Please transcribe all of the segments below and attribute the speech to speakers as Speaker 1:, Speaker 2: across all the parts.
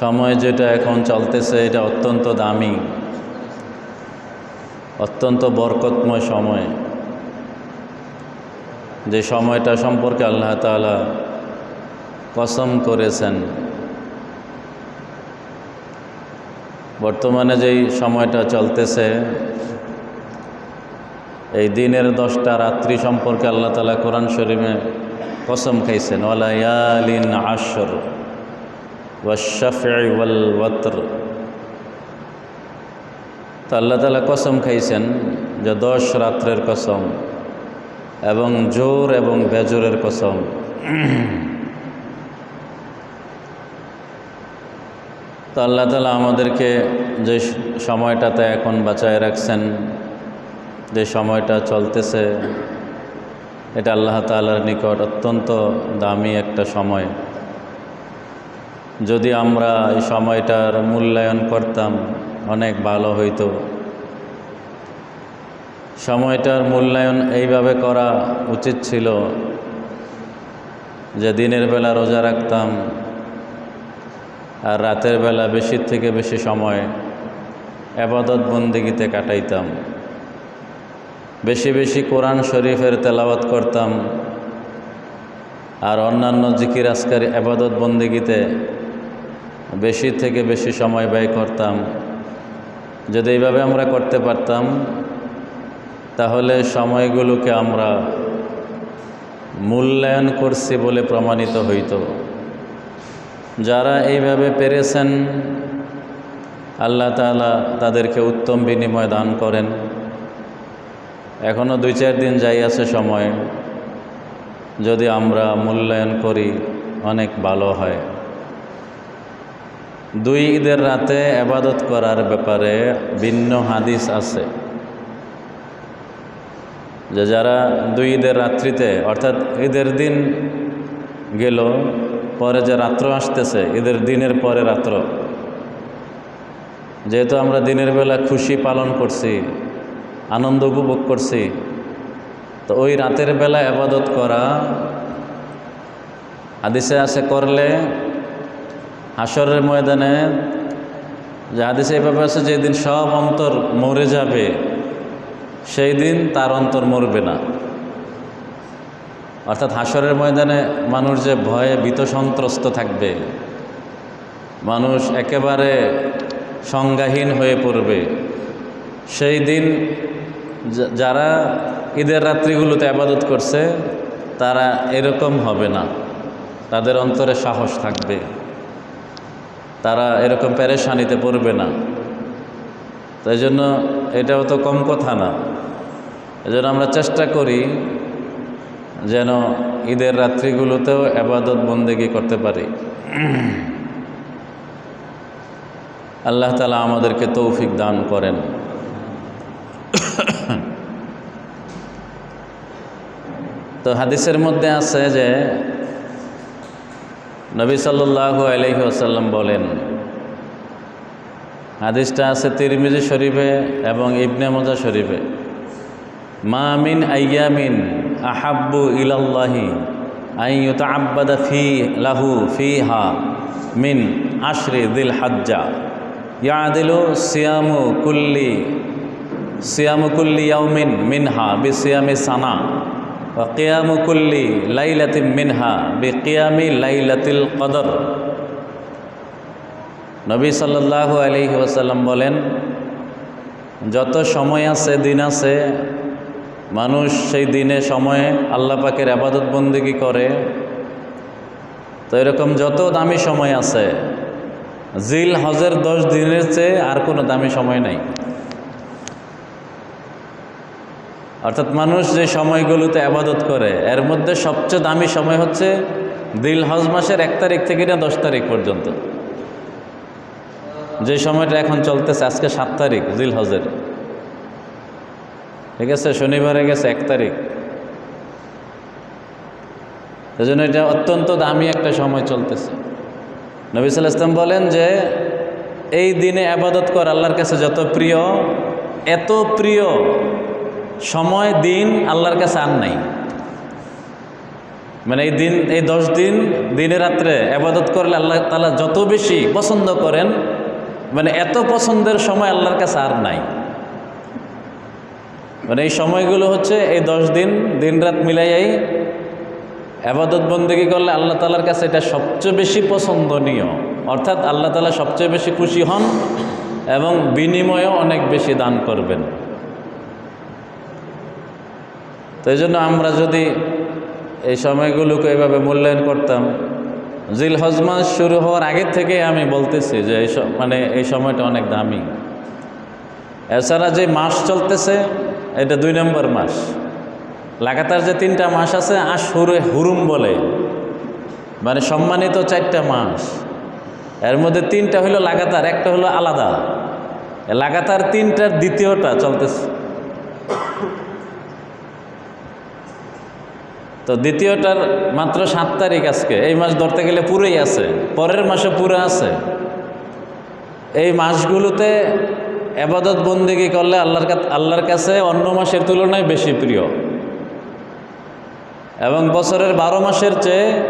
Speaker 1: সময় যেটা এখন চলতেছে, এটা অত্যন্ত দামি, অত্যন্ত বরকতময় সময়। যে সময়টা সম্পর্কে আল্লাহ তালা কসম করেছেন। বর্তমানে যেই সময়টা চলতেছে, এই দিনের দশটা রাত্রি সম্পর্কে আল্লাহ তালা কোরআন শরীফে কসম খাইছেন, ওয়ালায়ালিন আশর। ওয়াল আল্লাহ তালা কসম খাইছেন যে দশ রাত্রের কসম এবং জোর এবং বেজোরের কসম। তো আল্লাহ তালা আমাদেরকে যে সময়টাতে এখন বাঁচায় রাখছেন, যে সময়টা চলতেছে, এটা আল্লাহ তালার নিকট অত্যন্ত দামি একটা সময়। যদি আমরা এই সময়টার মূল্যায়ন করতাম, অনেক ভালো হইতো। সময়টার মূল্যায়ন এইভাবে করা উচিত ছিল যে দিনের বেলা রোজা রাখতাম আর রাতের বেলা বেশির থেকে বেশি সময় আবাদত বন্দিগিতে কাটাইতাম। বেশি বেশি কোরআন শরীফের তেলাওয়াত করতাম আর অন্যান্য জিকির আসকারী আবাদত বন্দিগিতে বেশি থেকে বেশি সময় ব্যয় করতাম। যদি এইভাবে আমরা করতে পারতাম, তাহলে সময়গুলোকে আমরা মূল্যায়ন করছি বলে প্রমাণিত হইত। যারা এইভাবে পেরেছেন, আল্লাহ তালা তাদেরকে উত্তম বিনিময় দান করেন। এখনও দুই চার দিন যাই আছে সময়, যদি আমরা মূল্যায়ন করি, অনেক ভালো হয়। দুই ঈদের রাতে আবাদত করার ব্যাপারে ভিন্ন হাদিস আছে। যে যারা দুই ঈদের রাত্রিতে, অর্থাৎ ঈদের দিন গেল, পরে যে রাত্র আসতেছে, ঈদের দিনের পরে রাত্র। যেহেতু আমরা দিনের বেলা খুশি পালন করছি, আনন্দ উপভোগ করছি, তো ওই রাতের বেলা আবাদত করা, হাদিসে আছে, করলে হাসরের ময়দানে যে হাদিসে এভাবে আছে, যেদিন সব অন্তর মরে যাবে, সেই দিন তার অন্তর মরবে না। অর্থাৎ হাসরের ময়দানে মানুষ যে ভয়ে ভীত সন্ত্রস্ত থাকবে, মানুষ একেবারে সংজ্ঞাহীন হয়ে পড়বে, সেই দিন যারা ঈদের রাত্রিগুলোতে আবাদত করছে, তারা এরকম হবে না। তাদের অন্তরে সাহস থাকবে। তারা এরকম প্যারেশানিতে পড়বে না। তাই জন্য এটাও তো কম কথা না। এজন্য আমরা চেষ্টা করি যেন ঈদের রাত্রিগুলোতেও আবাদত বন্দেগি করতে পারি। আল্লাহ তালা আমাদেরকে তৌফিক দান করেন। তো হাদিসের মধ্যে আছে যে নবী সাল্লাহ আলহি আসাল্লাম বলেন, হাদিসটা আছে তিরমিজি শরীফে এবং ইবনে মজা শরীফে। মা মিন আয়ামিন আহাব্বু ইলাল্লাহি আইয়ুতা আব্বাদা ফি লাহু ফি হা মিন আশরি দিল হাজ্জা ইয়াদিলু সিয়ামু কুল্লি সিয়ামু কুল্লি ইয়াউমিন মিনহা বি সিয়ামি সানা। ওয়া কিয়ামু কুল্লি লাইলাতিন মিনহা বি কিয়ামি লাইলাতিল কদর। নবী সাল্লাল্লাহু আলাইহি ওয়াসাল্লাম বলেন, যত সময় আছে, দিন আছে, মানুষ সেই দিনে সময়ে আল্লাহ পাকের আবাদত বন্দিগি করে। তো এরকম যত দামি সময় আছে জিল হজের দশ দিনের চেয়ে আর কোনো দামি সময় নাই। অর্থাৎ মানুষ যে সময়গুলোতে আবাদত করে, এর মধ্যে সবচেয়ে দামি সময় হচ্ছে দিল হজ মাসের এক তারিখ থেকে না দশ তারিখ পর্যন্ত। যে সময়টা এখন চলতেছে, আজকে সাত তারিখ দিল হজের ঠিক আছে? শনিবারে গেছে এক তারিখ। এই জন্য এটা অত্যন্ত দামি একটা সময় চলতেছে। নবী সাল ইসলাম বলেন যে, এই দিনে আবাদত কর আল্লাহর কাছে যত প্রিয়, এত প্রিয় সময়, দিন আল্লাহর কাছে আর নাই। মানে এই দিন, এই দশ দিন, দিনে রাত্রে আবাদত করলে আল্লাহ তালা যত বেশি পছন্দ করেন মানে এত পছন্দের সময় আল্লাহর কাছে আর নাই। মানে এই সময়গুলো হচ্ছে এই দশ দিন দিন রাত মিলাইয়াই আবাদত বন্দেগী করলে আল্লাহ তালার কাছে এটা সবচেয়ে বেশি পছন্দনীয়। অর্থাৎ আল্লাহ তালা সবচেয়ে বেশি খুশি হন এবং বিনিময়েও অনেক বেশি দান করবেন। তো এই জন্য আমরা যদি এই সময়গুলোকে এভাবে মূল্যায়ন করতাম। জিল হজমাস শুরু হওয়ার আগের থেকে আমি বলতেছি যে এই মানে এই সময়টা অনেক দামি। এছাড়া যে মাস চলতেছে, এটা দুই নম্বর মাস। লাগাতার যে তিনটা মাস আছে, আশুরে হুরুম বলে। মানে সম্মানিত চারটা মাস। এর মধ্যে তিনটা হলো লাগাতার, একটা হলো আলাদা। লাগাতার তিনটার দ্বিতীয়টা চলতেছে। তো দ্বিতীয়টার মাত্র সাত তারিখ আজকে। এই মাস ধরতে গেলে পুরোই আছে। পরের মাসে পুরো আছে। এই মাসগুলোতে আবাদত বন্দিগি করলে আল্লাহর আল্লাহর কাছে অন্য মাসের তুলনায় বেশি প্রিয়। এবং বছরের বারো মাসের চেয়ে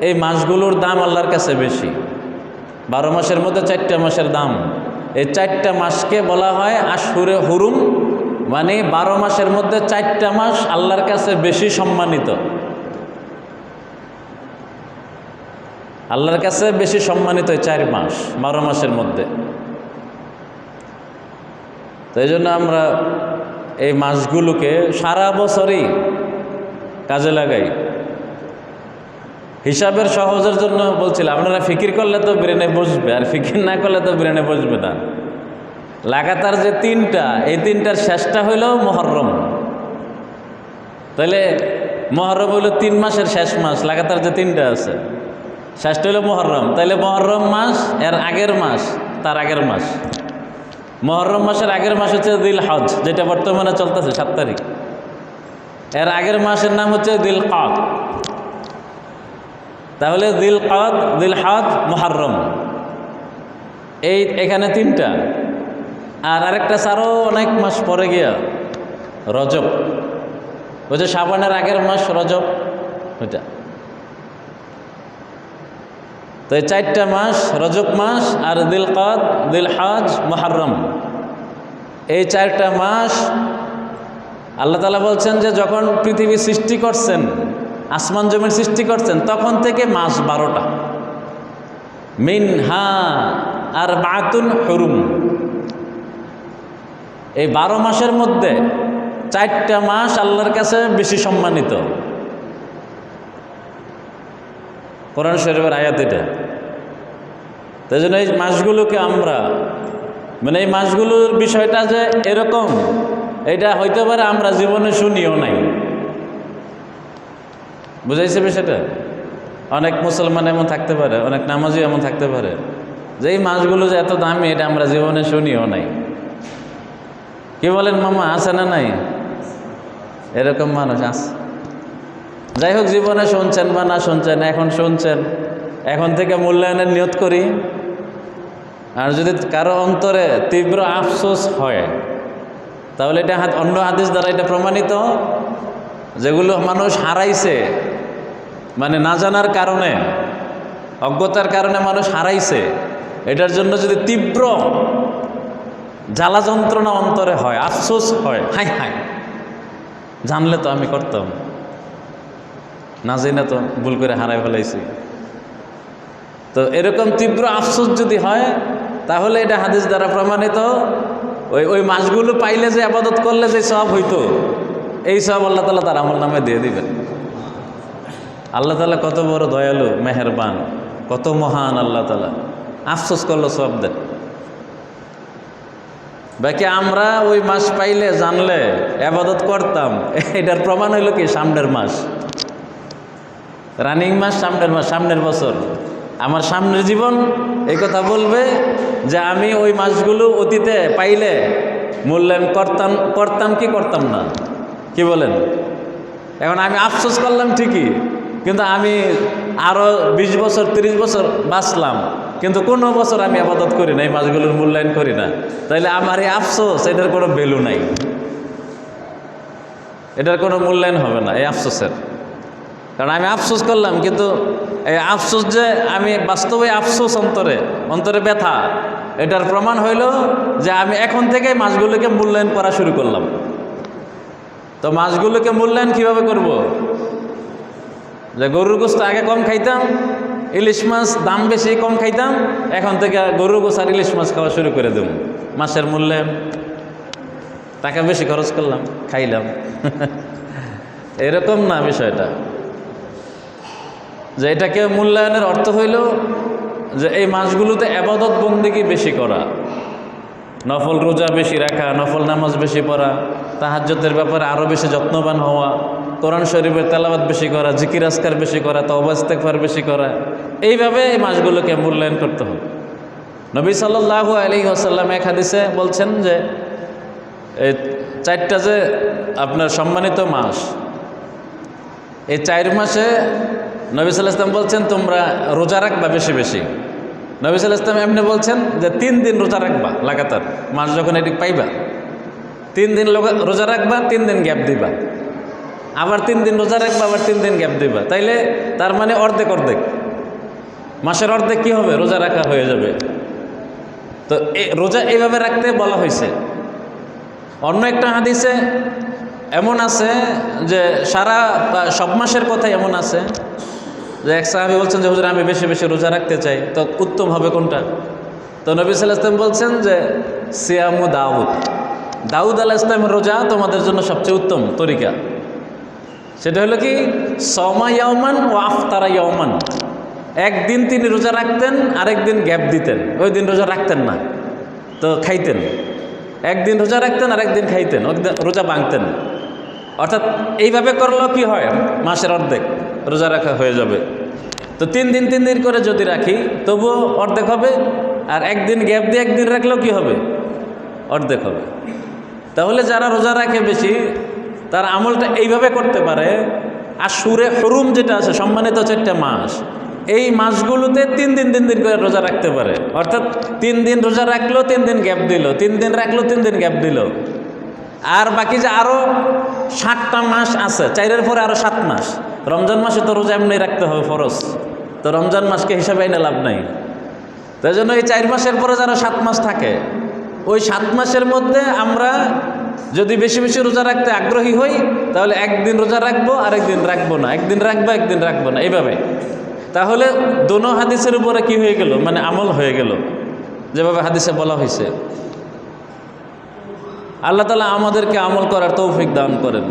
Speaker 1: এই মাসগুলোর দাম আল্লাহর কাছে বেশি। বারো মাসের মধ্যে চারটা মাসের দাম। এই চারটা মাসকে বলা হয় আশুরে হুরুম মানে বারো মাসের মধ্যে চারটা মাস আল্লাহর কাছে বেশি সম্মানিত। আল্লাহর কাছে বেশি সম্মানিত চার মাস, বারো মাসের মধ্যে। তো এই জন্য আমরা এই মাসগুলোকে সারা বছরই কাজে লাগাই। হিসাবের সহজের জন্য বলছিলাম, আপনারা ফিকির করলে তো ব্রেনে বসবে, আর ফিকির না করলে তো ব্রেনে বসবে না। লাগাতার যে তিনটা, এই তিনটার শেষটা হইল মহরম। তাহলে মহরম হইল তিন মাসের শেষ মাস, লাগাতার যে তিনটা আছে। শেষটা হইল মহরম। তাহলে মহরম মাস এর আগের মাস, তার আগের মাস। মহরম মাসের আগের মাস হচ্ছে দিল হজ যেটা বর্তমানে চলতেছে সাত তারিখ। এর আগের মাসের নাম হচ্ছে দিল কাদ তাহলে দিল কাদ দিল হাদ মহরম। এই এখানে তিনটা। আর আরেকটা সারও অনেক মাস পরে গিয়া রজব। ওই যে শ্রাবণের আগের মাস রজব, ওইটা। তো এই চারটা মাস রজব মাস আর দিল কাদ দিল হাজ মহরম এই চারটা মাস আল্লাহ তালা বলছেন যে যখন পৃথিবী সৃষ্টি করছেন, আসমান জমির সৃষ্টি করছেন, তখন থেকে মাস বারোটা। মিন হা আর বাতুন হরুম। এই বারো মাসের মধ্যে চারটা মাস আল্লাহর কাছে বেশি সম্মানিত। কোরআন শরীফের আয়াত এটা। তাই জন্য এই মাসগুলোকে আমরা মানে এই মাসগুলোর বিষয়টা যে এরকম, এটা হইতে পারে আমরা জীবনে শুনিও নাই। বুঝাইছে বিষয়টা? অনেক মুসলমান এমন থাকতে পারে, অনেক নামাজি এমন থাকতে পারে। যে এই মাসগুলো যে এত দামি, এটা আমরা জীবনে শুনিও নাই। কি বলেন, মামা, আছে না নাই? এরকম মানুষ আছে। যাই হোক, জীবনে শুনছেন বা না শুনছেন, এখন শুনছেন। এখন থেকে মূল্যায়নের নিয়ত করি। আর যদি কারও অন্তরে তীব্র আফসোস হয়, তাহলে এটা হাত অন্য হাদিস দ্বারা এটা প্রমাণিত, যেগুলো মানুষ হারাইছে মানে না জানার কারণে, অজ্ঞতার কারণে মানুষ হারাইছে, এটার জন্য যদি তীব্র জ্বালা যন্ত্রণা অন্তরে হয়, আফসোস হয়, হাই হাই। জানলে তো আমি করতাম। না জানি তো ভুল করে হারাই ফেলাইছি। তো এরকম তীব্র আফসোস যদি হয়, তাহলে এটা হাদিস দ্বারা প্রমাণিত, ওই ওই মাসগুলো পাইলে যে আবাদত করলে যে সব হইতো, এই সব আল্লাহ তালা তার আমল নামে দিয়ে দিবেন। আল্লাহ তালা কত বড় দয়ালু, মেহেরবান, কত মহান আল্লাহ তালা আফসোস করল সব দেন। বাকি আমরা ওই মাস পাইলে জানলে আবাদত করতাম। এটার প্রমাণ হইল কি? সামনের মাস। রানিং মাস, সামনের মাস, সামনের বছর। আমার সামনের জীবন এই কথা বলবে যে আমি ওই মাসগুলো অতীতে পাইলে মূল্যায়ন করতাম করতাম কি করতাম না? কি বলেন? এখন আমি আফসোস করলাম ঠিকই, কিন্তু আমি আরও বিশ বছর ৩০ বছর বাঁচলাম। কিন্তু কোনো বছর আমি আবাদত করি না এই মাছগুলোর মূল্যায়ন করি না। তাইলে আমার এই আফসোস, এটার কোনো ভ্যালু নাই। এটার কোনো মূল্যায়ন হবে না, এই আফসোসের। কারণ আমি আফসোস করলাম, কিন্তু এই আফসোস যে আমি বাস্তবে আফসোস অন্তরে অন্তরে ব্যথা, এটার প্রমাণ হইল যে আমি এখন থেকে মাছগুলোকে মূল্যায়ন করা শুরু করলাম। তো মাছগুলোকে মূল্যায়ন কীভাবে করব। যে গরুর গোস্ত আগে কম খাইতাম ইলিশ মাছ দাম বেশি, কম খাইতাম। এখন থেকে গরু গোসার ইলিশ মাছ খাওয়া শুরু করে দেব। মাছের মূল্যে টাকা বেশি খরচ করলাম, খাইলাম। এরকম না বিষয়টা। যে এটাকে মূল্যায়নের অর্থ হইল যে এই মাছগুলোতে আবাদত বন্দিকে বেশি করা। নফল রোজা বেশি রাখা, নফল নামাজ বেশি পড়া তাহাজ্যতের ব্যাপারে আরও বেশি যত্নবান হওয়া, কোরআন শরীফের তেলাবাদ বেশি করা, জিকির আসকার বেশি করা তবাস্তেকফার বেশি করা, এইভাবে এই মাসগুলোকে মূল্যায়ন করতে হবে। নবী সাল্লাহ আলী আসাল্লাম এক হাদিসে বলছেন যে, এই চারটা যে আপনার সম্মানিত মাস, এই চার মাসে নবী সাল্লাহ ইসলাম বলছেন, তোমরা রোজা রাখবা বেশি বেশি। নবী সাল্লাহ ইসলাম এমনি বলছেন যে তিন দিন রোজা রাখবা, লাগাতার। মাস যখন এটি পাইবা, তিন দিন রোজা রাখবা, তিন দিন গ্যাপ দিবা। আবার তিন দিন রোজা রাখবা, আবার তিন দিন গ্যাপ দিবা। তাইলে তার মানে অর্ধেক অর্ধেক। মাসের অর্ধেক কী হবে? রোজা রাখা হয়ে যাবে। তো রোজা এইভাবে রাখতে বলা হয়েছে। অন্য একটা হাদিসে এমন আছে যে সারা সব মাসের কথাই এমন আছে। যে এক সাহাবি বলছেন যে, হুজুর, আমি বেশি বেশি রোজা রাখতে চাই। তো উত্তম হবে কোনটা? তো নবী সাল্লাহ ইসলাম বলছেন যে, সিয়ামু দাউদ। দাউদ আলাহ ইসলামের রোজা তোমাদের জন্য সবচেয়ে উত্তম তরিকা। সেটা হলো কি? সমা ইয়মান ও আফতারা ইয়মান একদিন তিনি রোজা রাখতেন, আরেকদিন গ্যাপ দিতেন। ওই দিন রোজা রাখতেন না। তো খাইতেন। একদিন রোজা রাখতেন, আরেকদিন খাইতেন। রোজা ভাঙতেন। অর্থাৎ এইভাবে করলেও কি হয়? মাসের অর্ধেক। রোজা রাখা হয়ে যাবে। তো তিন দিন তিন দিন করে যদি রাখি, তবুও অর্ধেক হবে, আর একদিন গ্যাপ দিয়ে একদিন রাখলেও কি হবে? অর্ধেক হবে। তাহলে যারা রোজা রাখে বেশি, তার আমলটা এইভাবে করতে পারে, আর সুরে হরুম যেটা আছে, সম্মানিত চারটা মাস, এই মাসগুলোতে তিন দিন তিন দিন করে রোজা রাখতে পারে। অর্থাৎ তিন দিন রোজা রাখল, তিন দিন গ্যাপ দিল, তিন দিন রাখল, তিন দিন গ্যাপ দিল। আর বাকি যে আরও সাতটা মাস আছে, চাইরের পরে আরও সাত মাস। রমজান মাসে তো রোজা এমনি রাখতে হবে ফরজ। তো রমজান মাসকে হিসাবে এনে লাভ নাই। তাই জন্য এই চার মাসের পরে যারা সাত মাস থাকে, ওই সাত মাসের মধ্যে আমরা যদি বেশি বেশি রোজা রাখতে আগ্রহী হই, তাহলে একদিন রোজা রাখব, আরেকদিন রাখব না। একদিন রাখব একদিন রাখব না। এইভাবে। তাহলে দোনো হাদিসের উপরে কি হয়ে গেল? মানে আমল হয়ে গেল। যেভাবে হাদিসে বলা হয়েছে আল্লাহ তালা আমাদেরকে আমল করার তৌফিক দান করেন।